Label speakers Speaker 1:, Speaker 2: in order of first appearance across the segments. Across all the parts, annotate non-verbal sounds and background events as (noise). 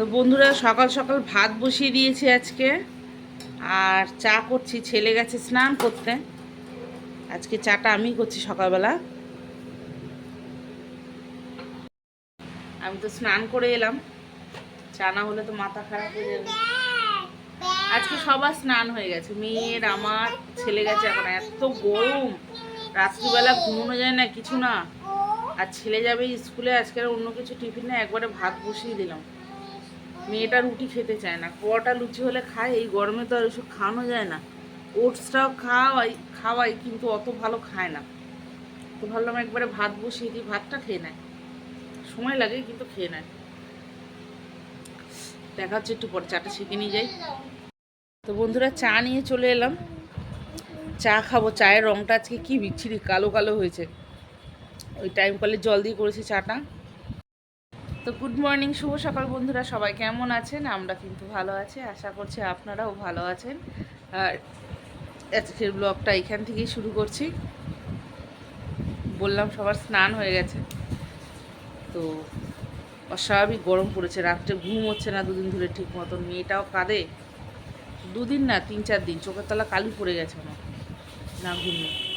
Speaker 1: তো বন্ধুরা সকাল সকাল ভাত বসিয়ে দিয়েছি আজকে। আর চা করছি, ছেলে গেছে স্নান করতে। আজকে চাটা আমি করছি সকালবেলা। আমি তো স্নান করে এলাম। চা না হলে তো মাথা খারাপ হয়ে যাবে। আজকে সবার স্নান হয়ে গেছে। মেয়ের, আমার, ছেলে গেছে এখন। এত গরম। রাত্রিবেলা ঘুমানো যায় না, কিছু না। আর ছেলে যাবে স্কুলে, আজকে অন্য কিছু টিফিন একবারে ভাত বসিয়ে দিলাম। মেয়েটা রুটি খেতে চায় না, কটা লুচি হলে খায়, এই গরমে তো আর ওইসব খাওয়ানো যায় না। ওটসটাও খাওয়াই খাওয়াই, কিন্তু অত ভালো খায় না। তো ভাবলাম একবারে ভাত বসিয়ে দিই, ভাতটা খেয়ে নেয়। সময় লাগে, কিন্তু খেয়ে নেয়। দেখা হচ্ছে একটু পরে, চাটা শিখে নিয়ে যাই। তো বন্ধুরা, চা নিয়ে চলে এলাম। চা খাব, চায়ের রঙটা আজকে কি বিচ্ছিরি, কালো কালো হয়েছে। ওই টাইম কলে জল দিয়ে করেছি চাটা। তো গুড মর্নিং শুভ সকাল বন্ধুরা, সবাই কেমন আছেন? আমরা কিন্তু ভালো আছি, আশা করছি আপনারাও ভালো আছেন। আর আজকের ব্লগটা এখান থেকেই শুরু করছি। বললাম সবার স্নান হয়ে গেছে। তো অস্বাভাবিক গরম পড়েছে, রাত্রে ঘুম হচ্ছে না দুদিন ধরে ঠিক মতন। মেয়েটাও কাঁদে। দুদিন না, তিন চার দিন, চোখের তলা কালি পড়ে গেছে আমার। না ঘুমিয়ে।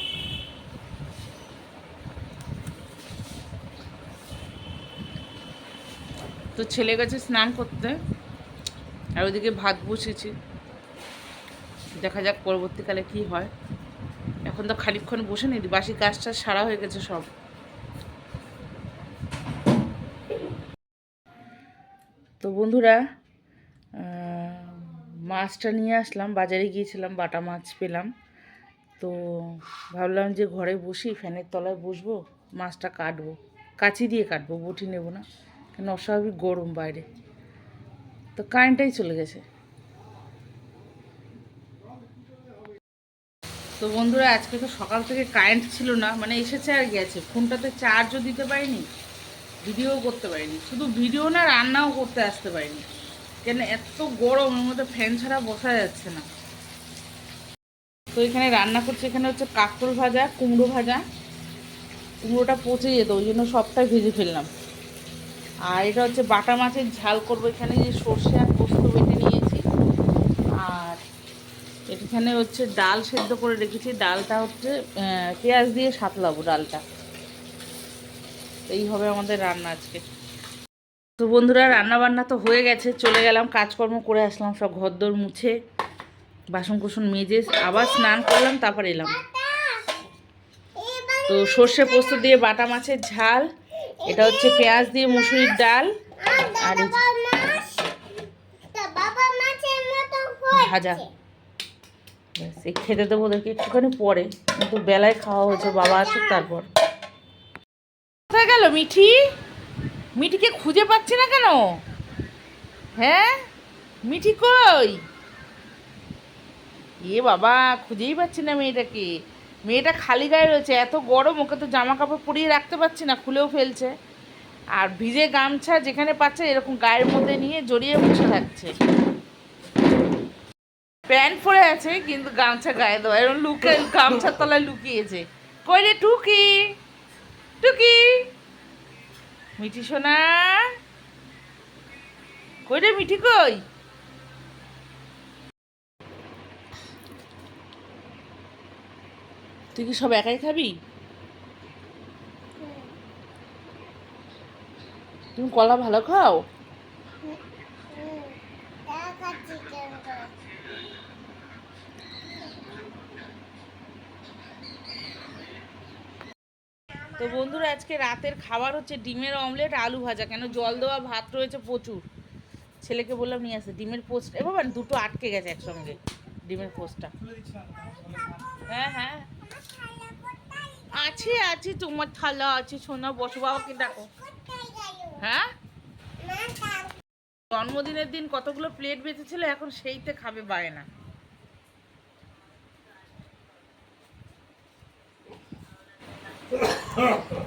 Speaker 1: তো ছেলে গেছে স্নান করতে, আর ওইদিকে ভাত বসেছি। দেখা যাক পরবর্তীকালে কি হয়। এখন তো খানিকক্ষণ বসে নিই, বাসি কাজটা সারা হয়ে গেছে সব। তো বন্ধুরা মাছটা নিয়ে আসলাম, বাজারে গিয়েছিলাম, বাটা মাছ পেলাম। তো ভাবলাম যে ঘরে বসি, ফ্যানের তলায় বসবো, মাছটা কাটবো। কাচি দিয়ে কাটবো, বটি নেব না। কেন অস্বাভাবিক গরম বাইরে। তো কারেন্টটাই চলে গেছে। তো বন্ধুরা, আজকে তো সকাল থেকে কারেন্ট ছিল না মানে এসেছে আর গেছে। ফোনটাতে চার্জও দিতে পারিনি ভিডিও করতে পারিনি। শুধু ভিডিও না, রান্নাও করতে আসতে পারিনি। কেন এত গরম এর মধ্যে ফ্যান ছাড়া বসা যাচ্ছে না। তো এখানে রান্না করছে, এখানে হচ্ছে কাঁকরোল ভাজা, কুমড়ো ভাজা। কুমড়োটা পচে যেত, ওই জন্য সবটাই ভেজে ফেললাম। আর এটা হচ্ছে বাটা মাছের ঝাল করব এখানে, যে সর্ষে আর পোস্ত বেটে নিয়েছি। আর এখানে হচ্ছে ডাল সেদ্ধ করে রেখেছি। ডালটা হচ্ছে পেঁয়াজ দিয়ে সাতলাবো ডালটা। এই হবে আমাদের রান্না আজকে। তো বন্ধুরা রান্না বান্না তো হয়ে গেছে, চলে গেলাম, কাজকর্ম করে আসলাম, সব ঘরদোর মুছে বাসন কুসন মেজে, আবার স্নান করলাম, তারপর এলাম। তো সর্ষে পোস্ত দিয়ে বাটা মাছের ঝাল এটা হচ্ছে পেঁয়াজ দিয়ে মুসুরির ডাল আর ভাজা। সে খেতে দেবো ওদেরকে একটুখানি পরে কিন্তু বেলায় খাওয়া হয়েছে বাবা আসুক তারপর। কোথায় গেল মিঠি? মিঠিকে খুঁজে পাচ্ছি না কেন? হ্যাঁ? মিঠি কই? এ বাবা খুঁজেই পাচ্ছি না মেয়েটাকে। মেয়েটা খালি গায়ে রয়েছে, এত গরম, ওকে তো জামা কাপড় পরিয়ে রাখতে পারছি না, খুলেও ফেলছে। আর ভিজে গামছা যেখানে পাচ্ছে এরকম গায়ের মধ্যে নিয়ে জড়িয়ে বসে থাকছে। প্যান্ট পরে আছে, কিন্তু গামছা গায়ে দেওয়া, এরকম লুকে, গামছার তলায় লুকিয়েছে। কই রে টুকি? টুকি? মিঠি সোনা? কই রে মিঠি কই? তুই কি সব একাই খাবি? তুমি কলা ভালো খাও? তো বন্ধুরা, আজকে রাতের খাবার হচ্ছে ডিমের অমলেট, আলু ভাজা। কেন জল দেওয়া ভাত রয়েছে প্রচুর। ছেলেকে বললাম, নিয়ে আসতে ডিমের পোস্ট। এ দুটো আটকে গেছে একসঙ্গে। ডিমের পোস্টটা। হ্যাঁ হ্যাঁ। আছে আছে তোমার থালা আছে সোনা বসো বাবাকে ডাকো। হ্যাঁ? জন্মদিনের দিন কতগুলো প্লেট বেঁচেছিল এখন সেইতে খাবে বায়না। (coughs) (coughs) (coughs)